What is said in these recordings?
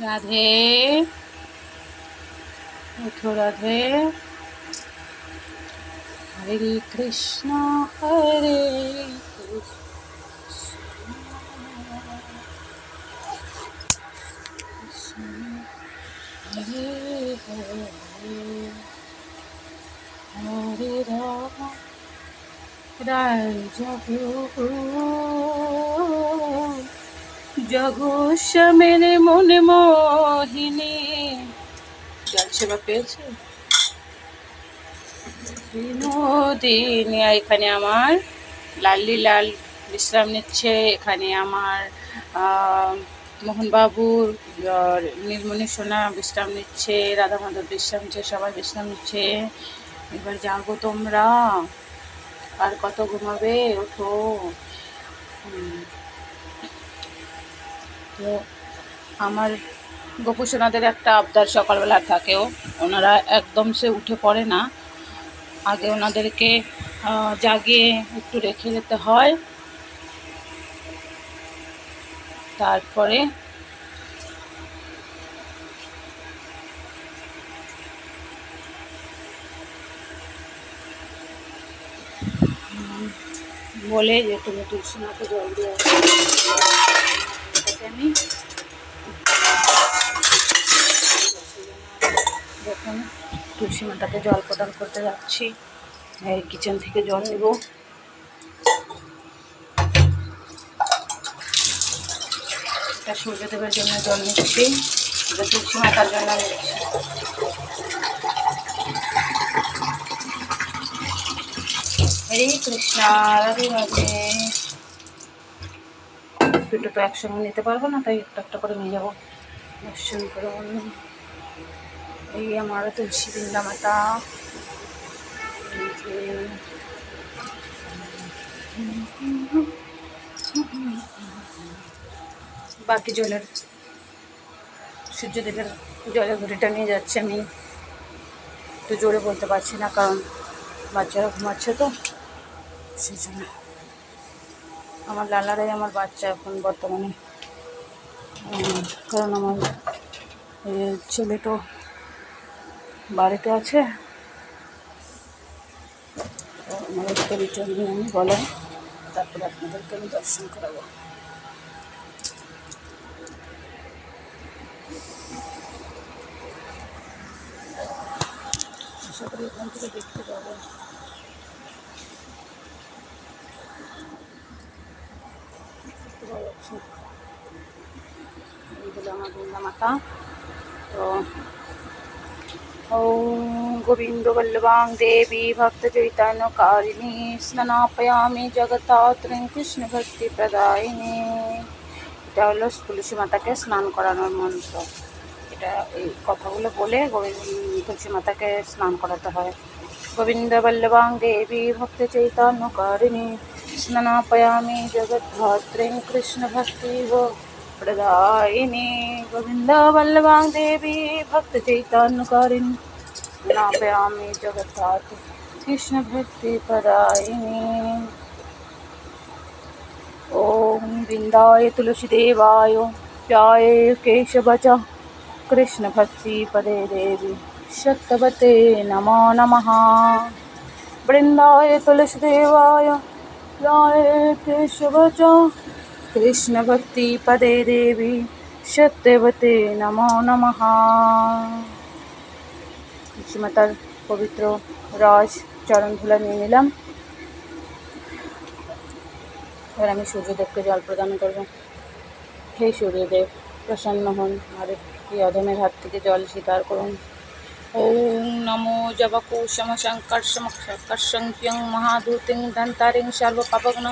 রাধে। উঠো রাধে। হরে কৃষ্ণ হরে হরে হরে। রাম রায় জগো জগৎস্বামীর মনে মোহিনী। জল সেবা পেয়েছে? বিনোদিনী এখানে আমার লাল্লি লাল বিশ্রাম নিচ্ছে। এখানে আমার মোহনবাবুর নীলমণি সোনা বিশ্রাম নিচ্ছে রাধা মাধব বিশ্রাম নিচ্ছে, সবাই বিশ্রাম নিচ্ছে। এবার জাগো তোমরা। আর কত ঘুমাবে? ওঠো। তো আমার গোপুসোনাদের একটা আবদার সকালবেলা থাকেও ওনারা একদম সে উঠে পড়ে না। আগে ওনাদেরকে জাগিয়ে একটু রেখে যেতে হয়। তারপরে বলে যে, তুমি তুলসী জল দিয়ে তুলসী মাতাকে জল প্রদান করতে যাচ্ছি। কিচেন থেকে জল নেব। সূর্যদেবের জন্য জল নিচ্ছি। তুলসী মাতার জন্য নিচ্ছি। হরে কৃষ্ণ, রাধে রাধে। দুটো তো একসঙ্গে নিতে পারব না, তাই একটা একটা করে নিয়ে যাব। দর্শন করুন। এই আমার বৃন্দা মাতা এই বাকি জলের, সূর্যদেবের জলের ঘুড়িটা নিয়ে যাচ্ছে আমি। একটু জোরে বলতে পারছি না, কারণ বাচ্চারা ঘুমাচ্ছে তো। সেই জন্য আমার লালারাই আমার বাচ্চা এখন বর্তমানে। কারণ আমার ছেলে তো বাড়িতে আছে। একটা রিটার্ন নিয়ে আমি বলেন তারপরে আপনাদেরকে আমি দর্শন করাবো। আশা করি এখান থেকে দেখতে পাবো আমার বৃন্দা মাতা। তো ॐ गोविन्दवल्लभां देवी भक्तचैतन्यकारिणी स्नानापयामि জগত্তাত্রিং কৃষ্ণ ভক্তি প্রদায়িনী এটা হলো তুলসী মাতাকে স্নান করানোর মন্ত্র এটা এই কথাগুলো বলে গোবিন্দ তুলসী মাতাকে স্নান করাতে হয় গোবিন্দ বল্লভাং দেবী ভক্ত চৈতন্য কারিণী স্নানাপয়ামি জগদ্ধাত্রীং কৃষ্ণ ভক্তি সম্প্রদায়িনী গোবিন্দ বল্লভাং দেবী ভক্ত চৈতন্য করেন নামে জগৎ কৃষ্ণ ভক্তি পদায়িনী ওম বৃন্দায় তুলসী দেবায় জয় কেশবচ কৃষ্ণ ভক্তি পদে দেবী শক্তবতে নমো নমঃ বৃন্দায় তুলসী দেবায় জয় কেশবচ कृष्णभक्तिपदे देवी সত্যবতে নমো নমঃ শ্রীমাতার পবিত্র রস চরণ ধুলা নিয়ে নিলাম এবার আমি সূর্যদেবকে জল প্রদান করব হে সূর্যদেব প্রসন্ন হন আর এই অধমের হাত থেকে জল স্বীকার করুন ওম নমো জবকোশম শঙ্কর শঙ্কর শঙ্ক্যং মহাদূতিং ধন্তারিং সর্বপাপগ্ন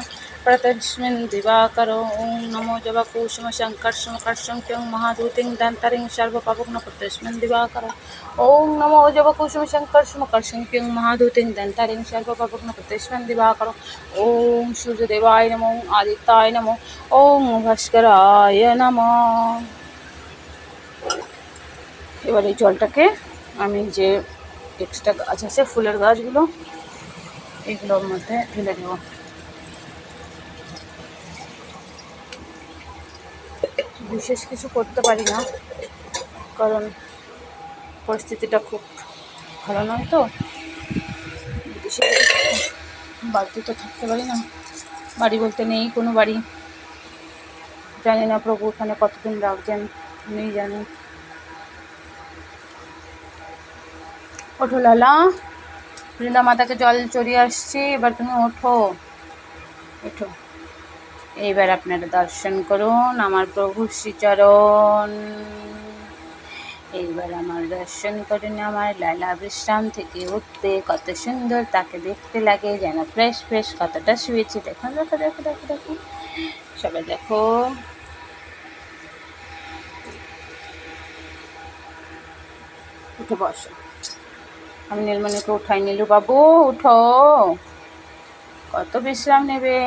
প্রতস্মিন দিবাকর ওম নমো জবকোশম শঙ্কর শঙ্কর শঙ্ক্যং মহাদূতিং ধন্তারিং সর্বপাপগ্ন প্রতস্মিন দিবাকর ওম নমো জবকোশম শঙ্কর শঙ্কর শঙ্ক্যং মহাদূতিং ধন্তারিং সর্বপাপগ্ন প্রতস্মিন দিবাকর ওম সূর্যদেবায় নমো আদিত্যায় নমো ওম ভাস্করায় নমঃ এবার এই জলটাকে আমি যে এক্সট্রা গাছ আছে, ফুলের গাছগুলো, এগুলোর মধ্যে ঢেলে দেবো। বিশেষ কিছু করতে পারি না, কারণ পরিস্থিতিটা খুব ভালো নয় তো। বাড়িতে তো থাকতে পারি না। বাড়ি বলতে নেই কোনো বাড়ি। জানি না প্রভু ওখানে কতদিন রাখবেন উনিই জানেন ওঠো লালা বৃন্দা মাতাকে জল চড়িয়ে আসছি, এবার তুমি ওঠো। ওঠো। এইবার আপনারা দর্শন করুন, আমার প্রভু শ্রীচরণ। এইবার আমার দর্শন করুন, আমার লালা বিশ্রাম থেকে উঠতে কত সুন্দর তাকে দেখতে লাগে, যেন ফ্রেশ ফ্রেশ কতটা শুয়েছে। দেখুন দেখো দেখো দেখো দেখো সবাই দেখো। উঠে বসো। আমি নীলমণিকে উঠাই নীলু বাবু উঠো। কত বিশ্রাম নেবে?